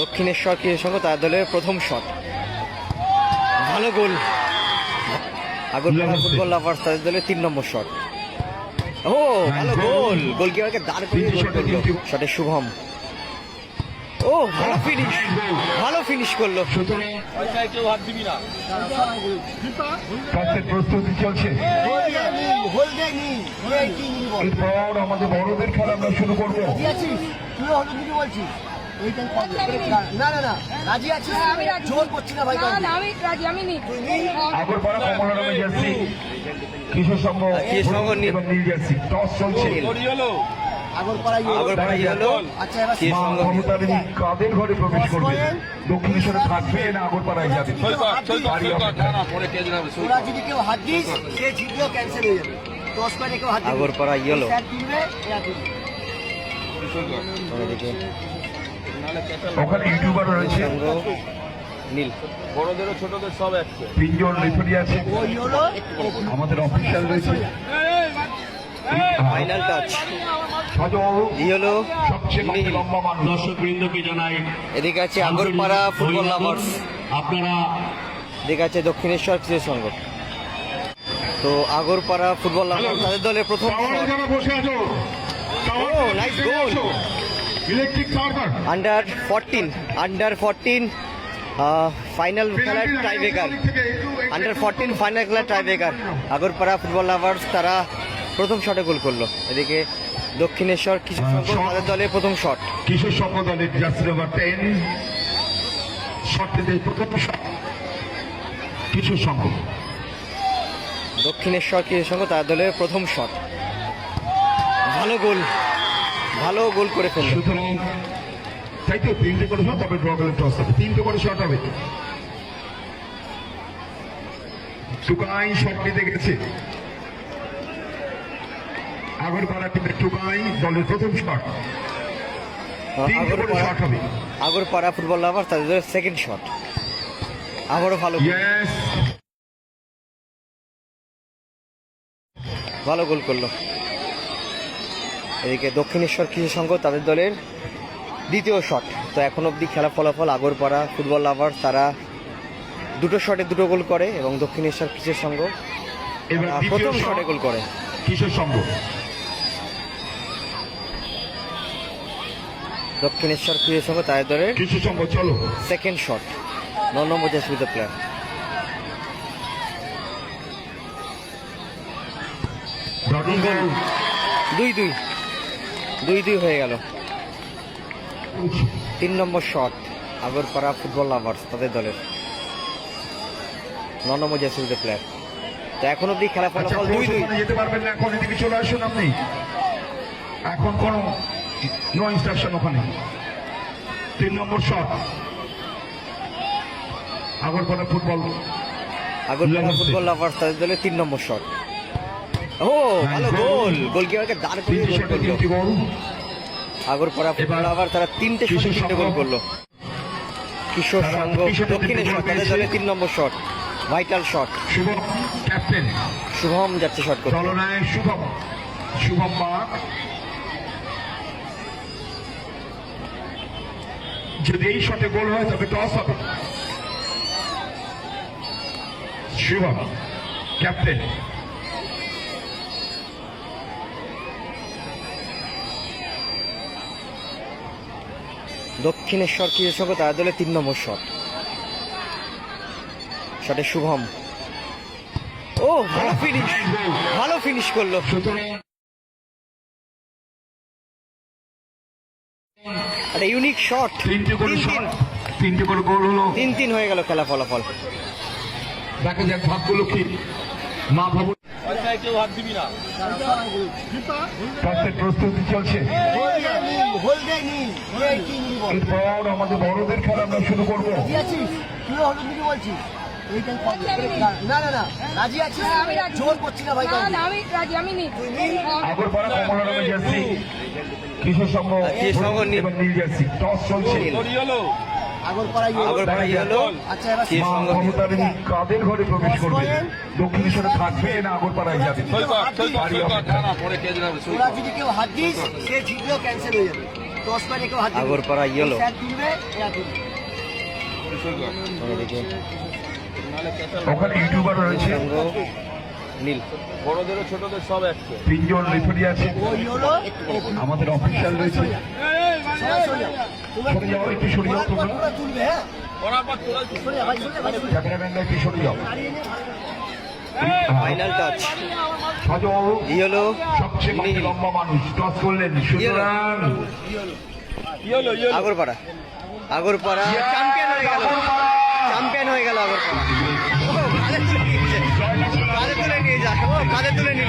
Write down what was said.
দক্ষিণেশ্বর কৃষি সংঘ তার দলের প্রথম শট। ভালো গোল। আগরতলা ফুটবল লাভার্স তাদের দলের তিন নম্বর শট। ও ভালো গোল। গোলকিপারকে দাঁড় করিয়ে গোল করল। শটে শুভম। ও ভালো ফিনিশ ভালো ফিনিশ করল। প্রস্তুতি চলছে। আমাদের বড়দের খেলা আমরা শুরু করব। না না না রাজি আছিস? আমি জোর করছি না ভাই না না আমি রাজি আমি নেই আগরপাড়া কমলা নামে কিশোর সংঘ এবং নীল জার্সি। টস চলছে। আগরপাড়া আগরপাড়া ইয়েলো। আচ্ছা কাদের ঘরে প্রবেশ করবে? দক্ষিণেশ্বরে থাকবে না আগরপাড়ায় যাবে? বাড়ি অপেক্ষা। তোরা যদি কেউ হাত দিস সে জিতলেও ক্যান্সেল হয়ে যাবে। দশ পয়েন্টে কেউ হাত আগরপাড়া ইয়েলো। ওখানে ইউটিউবার রয়েছে। নীল। বড়দেরও ছোটদের সব একশো তিনজন রেফারি আছে। আমাদের অফিসিয়াল রয়েছে। ফাইনাল টাচ দর্শক বৃন্দকে জানাই এদিকে আছে আগরপাড়া ফুটবল লাভার্স আপনারা এদিকে আছে দক্ষিণেশ্বর কৃষি সংঘ। তো আগরপাড়া ফুটবল লাভার্স তাদের দলের প্রথম বসে আছো। ও nice goal under fourteen under fourteen final খেলার tie breaker under fourteen final খেলার tie breaker Agarpara football lovers তারা প্রথম শটে গোল করল। এদিকে দক্ষিণেশ্বর কৃষি সংঘ তাদের দলের প্রথম শট কিশোর সংঘ দলের জার্সি নাম্বার টেন শটটিতে প্রথম শট কিশোর সংঘ দক্ষিণেশ্বর কৃষি সংঘ তাদের দলের প্রথম শট ভালো গোল। ভালো গোল করে ফেলল সুতরাং তিনটে করে শট তবে ড্র করে টস হবে। তিনটে করে শট হবে। টুকাই শট নিতে গেছে। আগরপাড়া টিমে টুকাই দলের প্রথম শট। তিনটে করে শট হবে। আগরপাড়া ফুটবল লাভার তাদের সেকেন্ড শট আবারও ভালো। ভালো গোল করল। এদিকে দক্ষিণেশ্বর কৃষি সংঘ তাদের দলের দ্বিতীয় শট তো এখন অবধি খেলা ফলাফল আগরপাড়া ফুটবল লাভার তারা দুটো শটে দুটো গোল করে এবং দক্ষিণেশ্বর কৃষি সংঘ প্রথম শট গোল করে। কিশোর সংঘ। দক্ষিণেশ্বর কৃষি সংঘ তাদের দলের কিশোর সংঘ চলো। সেকেন্ড শট ন নম্বর জার্সি প্লেয়ার দুই দুই। দুই দুই হয়ে গেল। তিন number shot Agarpara football lovers তাদের দলের। ন নম্বর জার্সি প্লেয়ার তো এখন অবধি খেলা আচ্ছা ফলাফল দুই দুই। যেতে পারবেন না এখন এদিকে চলে আসুন আপনি। এখন কোনো নো ইনস্ট্রাকশন ওখানে। তিন number shot Agarpara football Agarpara football lovers তাদের দলের তিন নম্বর শট ও ভালো গোল গোলকিপারকে দাঁড় করিয়ে গোল করল। আগরপাড়া ফুটবল এবার তারা তিনটে শটে তিনটে গোল করল। কিশোর সংঘ দক্ষিণেশ্বর তাদের পেয়েছে। তিন নম্বর শট ভাইটাল শট শুভ ক্যাপ্টেন শুভম যাচ্ছে শট করতে। শুভম। শুভম বাগ যদি এই শটে গোল হয় তবে টস হবে। শুভম ক্যাপ্টেন দক্ষিণেশ্বর কৃষি সংঘ তাদের দলের তিন নম্বর শট শটে শুভম। ও ভালো ফিনিশ ভালো ফিনিশ করল। একটা ইউনিক শট তিনটে করে তিন শট তিনটে করে গোল হলো। তিন তিন হয়ে গেল খেলা ফলাফল। দেখা যাক ভাগ্যগুলো কি মা ভাবু পয়সায় কেউ হাত দিবি না। প্রস্তুতি চলছে। এরপর আমাদের বড়দের খেলা আমরা শুরু করব। বলছিস এইটাই করবে। না না না রাজি আছিস? আমি রাজি। জোর করছি না ভাই না না আমি রাজি আমি নেই। আগরপাড়া কমলা নামে জার্সি। কিশোর সংঘ নীল। এবং নীল জার্সি। টস চলছে। আগরপাড়া আগরপাড়া ইয়েলো আচ্ছা কাদের ঘরে প্রবেশ করবে? দক্ষিণেশ্বরে থাকবে না আগরপাড়ায় যাবে? যদি কেউ হাত দিস সে জিতলেও ক্যান্সেল হয়ে যাবে। দশ কেউ হাত আগরপাড়া ওখানে ইউটিউবার রয়েছে। নীল। বড়দেরও ছোটদের সব একশো তিনজন রেফারি আছে। আমাদের অফিসিয়াল রয়েছে। সরে যাও। একটু সরে যাও তোমরা। ক্যামেরাম্যানরা একটু সরে যাও ফাইনাল টাচ ইয়েলো সবচেয়ে মাঠে লম্বা মানুষ টস করলেন সুতরাং yellow yellow Agarpara. Agarpara. Champion হয়ে গেল। চ্যাম্পিয়ন হয়ে গেল আগরপাড়া। কাঁধে তুলে নিয়ে যা। কাঁধে তুলে নিল